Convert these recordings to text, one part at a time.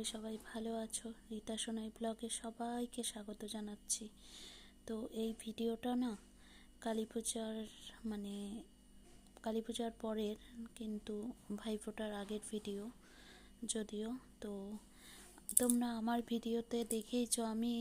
করি সবাই ভালো আছো। রীতা সোনাই ব্লগে সবাইকে স্বাগত জানাচ্ছি। তো এই ভিডিওটা না কালী পূজার মানে কালী পূজার পরের কিন্তু ভাইফোঁটার আগের ভিডিও যদিও। তো তোমরা আমার ভিডিওতে দেখেইছো আমি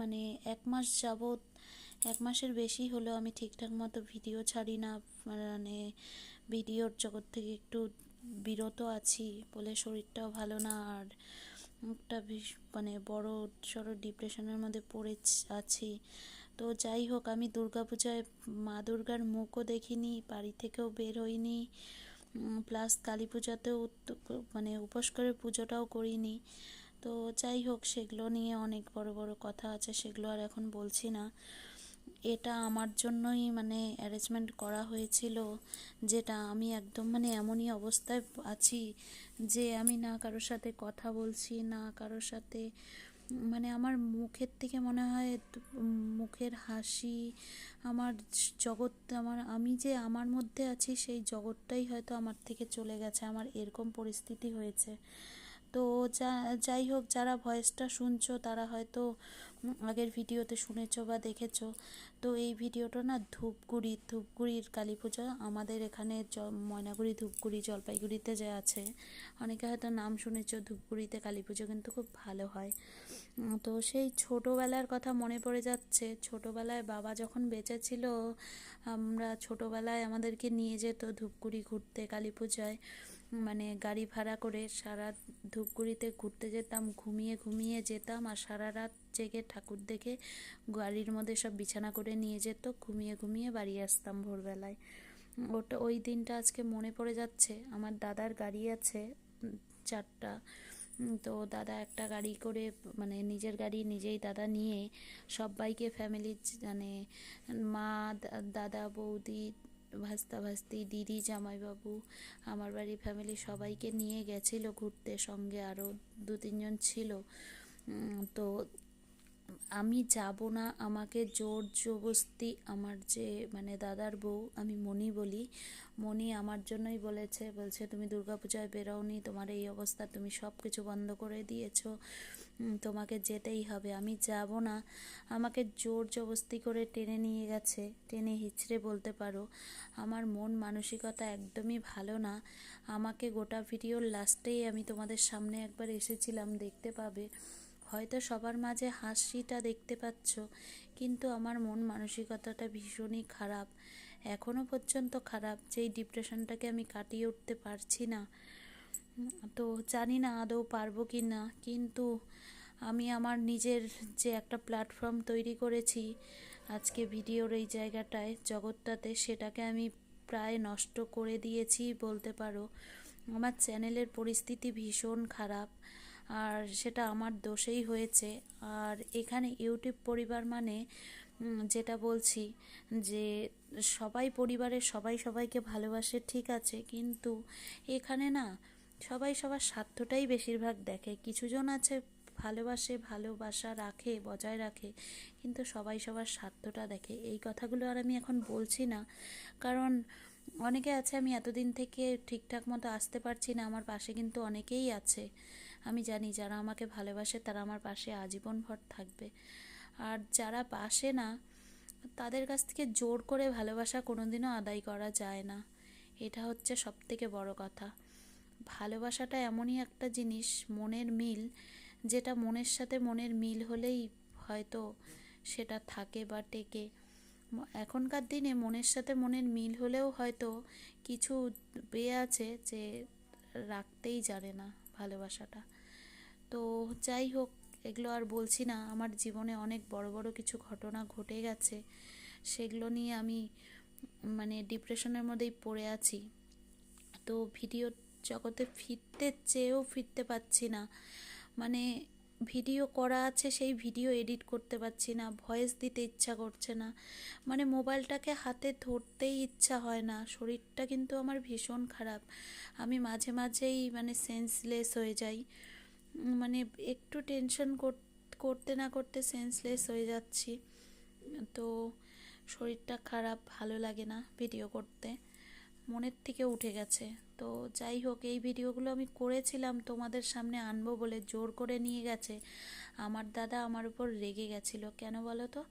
মানে এক মাস যাবৎ, এক মাসের বেশি হলো আমি ঠিকঠাক মতো ভিডিও ছাড়ি না। মানে ভিডিওর জগৎ থেকে একটু বিরত আছি বলে শরীরটাও ভালো না, আর একটা মানে বড় সড়ো ডিপ্রেশনের মধ্যে পড়ে আছি। তো যাই হোক, আমি দুর্গাপূজায় মা দুর্গার মুখও দেখিনি, বাড়ি থেকেও বের হইনি। প্লাস কালী পূজাতেও মানে উপোস করে পুজোটাও করিনি। তো যাই হোক, সেগুলো নিয়ে অনেক বড় বড় কথা আছে, সেগুলো আর এখন বলছি না। এটা আমার জন্যই মানে অ্যারেঞ্জমেন্ট করা হয়েছিল, যেটা আমি একদম মানে এমনই অবস্থায় আছি যে আমি না কারোর সাথে কথা বলছি, না কারোর সাথে মানে আমার মুখের থেকে মনে হয় মুখের হাসি, আমার জগৎ, আমার, আমি যে আমার মধ্যে আছি সেই জগৎটাই হয়তো আমার থেকে চলে গেছে, আমার এরকম পরিস্থিতি হয়েছে। তো যা, যাই হোক, যারা ভয়েসটা শুনছো, তারা হয়তো আগের ভিডিওতে শুনেছো বা দেখেছ। তো এই ভিডিওটা না ধূপগুড়ি, ধূপগুড়ির কালী পুজো আমাদের এখানে ময়নাগুড়ি ধূপগুড়ি, জলপাইগুড়িতে যে আছে, অনেকে হয়তো নাম শুনেছো, ধূপগুড়িতে কালী পুজো কিন্তু খুব ভালো হয়। তো সেই ছোটোবেলার কথা মনে পড়ে যাচ্ছে। ছোটোবেলায় বাবা যখন বেঁচে ছিল, আমরা ছোটোবেলায় আমাদেরকে নিয়ে যেত ধূপগুড়ি ঘুরতে কালী পূজায় মানে গাড়ি ভাড়া করে সারা ধূপগুড়িতে ঘুরতে যেতাম, ঘুমিয়ে ঘুমিয়ে যেতাম আর সারা রাত জেগে ঠাকুর দেখে গাড়ির মধ্যে সব বিছানা করে নিয়ে যেত, ঘুমিয়ে ঘুমিয়ে বাড়ি আসতাম ভোরবেলায়। ওটা, ওই দিনটা আজকে মনে পড়ে যাচ্ছে। আমার দাদার গাড়ি আছে, চারটা। তো দাদা একটা গাড়ি করে মানে নিজের গাড়ি নিজেই দাদা নিয়ে সবাইকে ফ্যামিলির মানে মা দাদা, বৌদি ভাস্তা ভাস্তি, দিদি, জামাইবাবু, আমার বাড়ির ফ্যামিলি সবাইকে নিয়ে গেছিল ঘুরতে, সঙ্গে আরও দু তিনজন ছিল। তো আমি যাব না, আমাকে জোর জবস্তি আমার যে মানে দাদার বউ, আমি মনি বলি। মনি আমার জন্যই বলেছে, বলছে, তুমি দুর্গাপূজায় বেরোওনি, তোমার এই অবস্থা, তুমি সব কিছু বন্ধ করে দিয়েছ। তোমাকে যেতেই হবে, আমি যাব না। আমাকে জোর জবস্তি করে টেনে নিয়ে গেছে, টেনে হিচড়ে বলতে পারো। আমার মন মানসিকতা একদমই ভালো না। আমাকে গোটা ভিডিওর লাস্টেই আমি তোমাদের সামনে একবার এসেছিলাম, দেখতে পাবে। হয়তো সবার মাঝে হাসিটা দেখতে পাচ্ছ, কিন্তু আমার মন মানসিকতাটা ভীষণই খারাপ। এখনও পর্যন্ত খারাপ, যেই ডিপ্রেশনটাকে আমি কাটিয়ে উঠতে পারছি না। তো জানি না আদৌ পারব কি না, কিন্তু আমি আমার নিজের যে একটা প্ল্যাটফর্ম তৈরি করেছি, আজকে ভিডিওর এই জায়গাটায়, জগৎটাতে সেটাকে আমি প্রায় নষ্ট করে দিয়েছি বলতে পারো। আমার চ্যানেলের পরিস্থিতি ভীষণ খারাপ, আর সেটা আমার দোষেই হয়েছে। আর এখানে ইউটিউব পরিবার মানে যেটা বলছি যে সবাই পরিবারের সবাই সবাইকে ভালোবাসে, ঠিক আছে, কিন্তু এখানে না সবাই সবার স্বার্থটাই বেশিরভাগ দেখে। কিছুজন আছে ভালোবাসে, ভালোবাসা রাখে, বজায় রাখে, কিন্তু সবাই সবার স্বার্থটা দেখে। এই কথাগুলো আর আমি এখন বলছি না। কারণ অনেকে আছে, আমি এতদিন থেকে ঠিকঠাক মতো আসতে পারছি না, আমার পাশে কিন্তু অনেকেই আছে। আমি জানি যারা আমাকে ভালোবাসে, তারা আমার পাশে আজীবন ভর থাকবে। আর যারা পাশে না, তাদের কাছ থেকে জোর করে ভালোবাসা কোনোদিনও আদায় করা যায় না। এটা হচ্ছে সব থেকে বড় কথা। ভালোবাসাটা এমনই একটা জিনিস, মনের মিল, যেটা মনের সাথে মনের মিল হলেই হয়তো সেটা থাকে বা টেকে। এখনকার দিনে মনের সাথে মনের মিল হলেও হয়তো কিছু পেয়ে আছে যে রাখতেই জানে না ভালোবাসাটা। তো যাই হোক, এগুলো আর বলছি না, আমার জীবনে অনেক বড় বড় কিছু ঘটনা ঘটে গেছে, সেগুলো নিয়ে আমি মানে ডিপ্রেশনের মধ্যেই পড়ে আছি। তো ভিডিও জগতে ফিরতে চেয়েও ফিরতে পারছি না। মানে ভিডিও করা আছে, সেই ভিডিও এডিট করতে পারছি না, ভয়েস দিতে ইচ্ছা করছে না। মানে মোবাইলটাকে হাতে ধরতেই ইচ্ছা হয় না, শরীরটা কিন্তু আমার ভীষণ খারাপ। আমি মাঝে মাঝেই মানে সেন্সলেস হয়ে যাই। মানে একটু টেনশন করতে না করতে সেন্সলেস হয়ে যাচ্ছি। তো শরীরটা খারাপ, ভালো লাগে না ভিডিও করতে। মনের থেকে উঠে গেছে। তো যাই হোক, এই ভিডিওগুলো আমি করেছিলাম, তোমাদের সামনে আনব বলে জোর করে নিয়ে গেছে। আমার দাদা আমার উপর রেগে গেছিল। কেন বলো তো?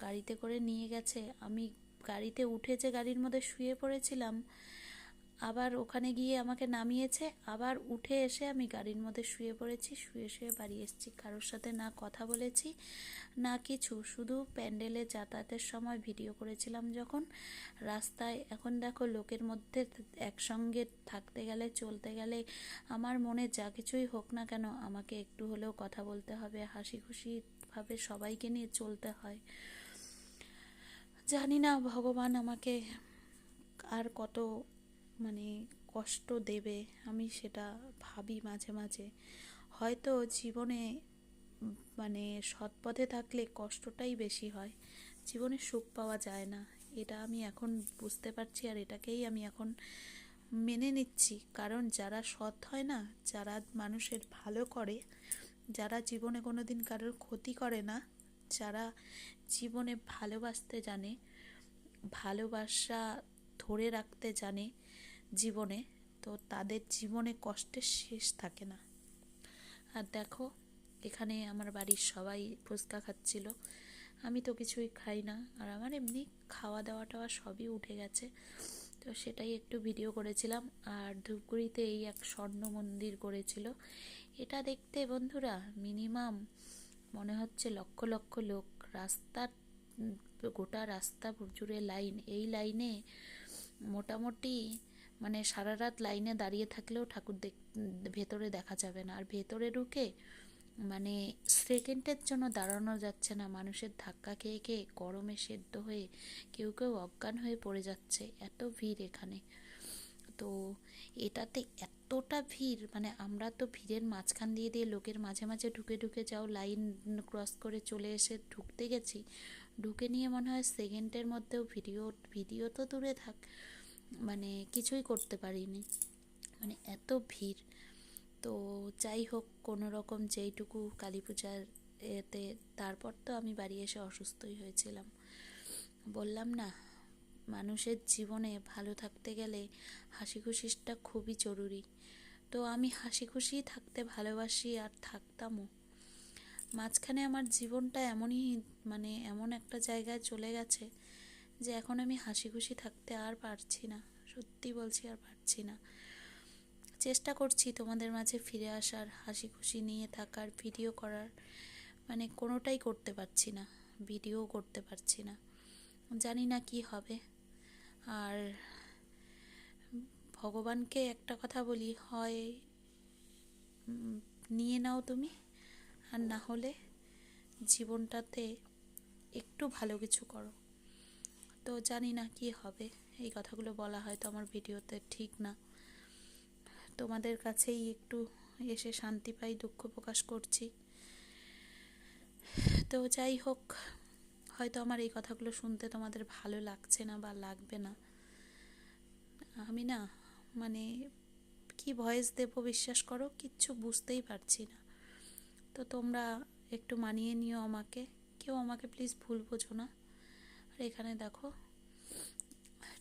গাড়িতে করে নিয়ে গেছে। আমি গাড়িতে উঠে যে গাড়ির মধ্যে শুয়ে পড়েছিলাম আবার ওখানে গিয়ে আমাকে নামিয়েছে। আবার উঠে এসে আমি গাড়ির মধ্যে শুয়ে পড়েছি, শুয়ে শুয়ে বাড়ি এসেছি। কারোর সাথে না কথা বলেছি, না কিছু। শুধু প্যান্ডেলে যাতায়াতের সময় ভিডিও করেছিলাম যখন। রাস্তায় এখন দেখো লোকের মধ্যে একসঙ্গে থাকতে গেলে, চলতে গেলে আমার মনে যা কিছুই হোক না কেন আমাকে একটু হলেও কথা বলতে হবে। হাসি খুশিভাবে সবাইকে নিয়ে চলতে হয়। জানি না, ভগবান আমাকে আর কত মানে কষ্ট দেবে, আমি সেটা ভাবি মাঝে মাঝে। হয়তো জীবনে মানে সৎ পথে থাকলে কষ্টটাই বেশি হয়। জীবনে সুখ পাওয়া যায় না। এটা আমি এখন বুঝতে পারছি আর এটাকেই আমি এখন মেনে নিচ্ছি। কারণ যারা সৎ হয় না, যারা মানুষের ভালো করে, যারা জীবনে কোনো দিন কারোর ক্ষতি করে না, যারা জীবনে ভালোবাসতে জানে, ভালোবাসা ধরে রাখতে জানে জীবনে, তো তাদের জীবনে কষ্টের শেষ থাকে না। আর দেখো, এখানে আমার বাড়ির সবাই ফুচকা খাচ্ছিল। আমি তো কিছুই খাই না, আর আমার এমনি খাওয়া দাওয়া টাওয়া সবই উঠে গেছে। তো সেটাই একটু ভিডিও করেছিলাম, আর ধূপগুড়িতে এই এক স্বর্ণ মন্দির করেছিল। এটা দেখতে বন্ধুরা মিনিমাম মনে হচ্ছে লক্ষ লক্ষ লোক। রাস্তার, গোটা রাস্তা জুড়ে লাইন এই লাইনে মোটামুটি মানে সারা রাত লাইনে দাঁড়িয়ে থাকলেও ঠাকুর ভেতরে দেখা যাবে না। আর ভেতরে ঢুকে মানে সেকেন্ডের জন্য দাঁড়ানো যাচ্ছে না। মানুষের ধাক্কা খেয়ে খেয়ে গরমে সেদ্ধ হয়ে কেউ কেউ অজ্ঞান হয়ে পড়ে যাচ্ছে। এত ভিড় এখানে। তো এটাতে এতটা ভিড় মানে আমরা তো ভিড়ের মাঝখান দিয়ে দিয়ে লোকের মাঝে মাঝে ঢুকে ঢুকে যাও, লাইন ক্রস করে চলে এসে ঢুকতে গেছি। ঢুকে নিয়ে মনে হয় সেকেন্ডের মধ্যেও ভিডিও ভিডিও তো দূরে থাক। মানে কিছুই করতে পারিনি। মানে এত ভিড়। তো যাই হোক, কোনো রকম যেইটুকু কালী পূজার এতে, তারপর তো আমি বাড়ি এসে অসুস্থই হয়েছিলাম। বললাম না, মানুষের জীবনে ভালো থাকতে গেলে হাসি খুশিটা খুবই জরুরি। তো আমি হাসি খুশি থাকতে ভালোবাসি আর থাকতামও। মাঝখানে আমার জীবনটা এমনই মানে এমন একটা জায়গায় চলে গেছে যে এখন আমি হাসি খুশি থাকতে আর পারছি না, সত্যি বলছি আর পারছি না। চেষ্টা করছি তোমাদের মাঝে ফিরে আসার হাসি খুশি নিয়ে থাকার, ভিডিও করার মানে কোনোটাই করতে পারছি না, ভিডিও করতে পারছি না। জানি না কি হবে। আর ভগবানকে একটা কথা বলি, হয় নিয়ে নাও তুমি, আর না হলে জীবনটাতে একটু ভালো কিছু করো। তো জানি না কি হবে। এই কথাগুলো বলা হয়তো আমার ভিডিওতে ঠিক না। তোমাদের কাছেই একটু এসে শান্তি পাই, দুঃখ প্রকাশ করছি। তো যাই হোক, হয়তো আমার এই কথাগুলো শুনতে তোমাদের ভালো লাগছে না বা লাগবে না। আমি না মানে কি ভয়েস দেবো বিশ্বাস করো? কিচ্ছু বুঝতেই পারছি না। তো তোমরা একটু মানিয়ে নিও আমাকে। কেউ আমাকে প্লিজ ভুল বোঝো না। আর এখানে দেখো,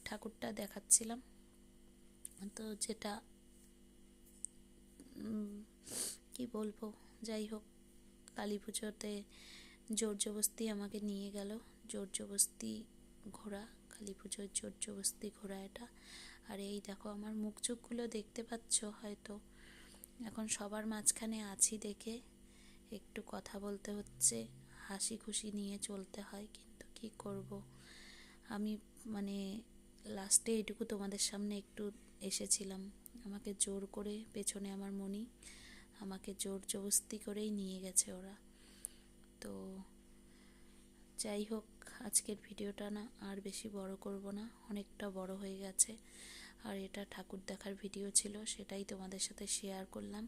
ঠাকুরটা দেখাচ্ছিলাম। তো যেটা কি বলব, যাই হোক, কালী পুজোতে জোর জবস্তি আমাকে নিয়ে গেল। জোর জবস্তি ঘোড়া, কালী পুজোর জোর জবস্তি ঘোড়া এটা। আর এই দেখো, আমার মুখ চোখগুলো দেখতে পাচ্ছ হয়তো। এখন সবার মাঝখানে আছি দেখে। একটু কথা বলতে হচ্ছে, হাসি খুশি নিয়ে চলতে হয় কি করব? আমি মানে লাস্টে এটুকু তোমাদের সামনে একটু এসেছিলাম। আমাকে জোর করে পেছনে আমার মনি আমাকে জোর জবস্তি করেই নিয়ে গেছে ওরা। তো যাই হোক, আজকের ভিডিওটা না আর বেশি বড় করব না, অনেকটা বড় হয়ে গেছে। আর এটা ঠাকুর দেখার ভিডিও ছিল, সেটাই তোমাদের সাথে শেয়ার করলাম।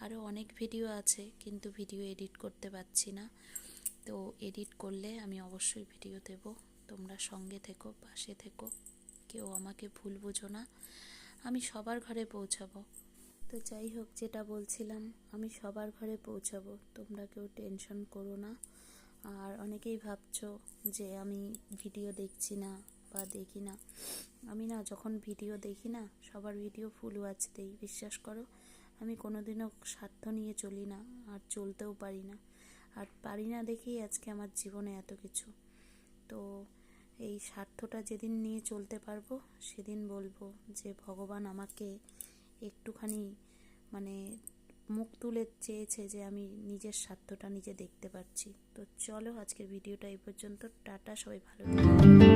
আরও অনেক ভিডিও আছে, কিন্তু ভিডিও এডিট করতে পারছি না। তো এডিট করলে আমি অবশ্যই ভিডিও দেব। তোমরা সঙ্গে থেকো, পাশে থেকো। কেউ আমাকে ভুল বোঝো না। আমি সবার ঘরে পৌঁছাবো। তো যাই হোক, যেটা বলছিলাম, আমি সবার ঘরে পৌঁছাবো। তোমরা কেউ টেনশন করো না। আর অনেকেই ভাবছ যে আমি ভিডিও দেখছি না বা দেখি না। আমি না, যখন ভিডিও দেখি না, সবার ভিডিও ফুল ওয়াচ দেই। বিশ্বাস করো, আমি কোনোদিনও স্বার্থ নিয়ে চলি না, আর চলতেও পারি না। আর পারি না দেখেই আজকে আমার জীবনে এত কিছু। তো এই স্বার্থটা যেদিন নিয়ে চলতে পারব, সেদিন বলব যে ভগবান আমাকে একটুখানি মানে মুখ তুলে চেয়েছে যে আমি নিজের স্বার্থটা নিজে দেখতে পাচ্ছি তো চলো আজকের ভিডিওটা এই পর্যন্ত। টাটা, সবাই ভালো থাকো।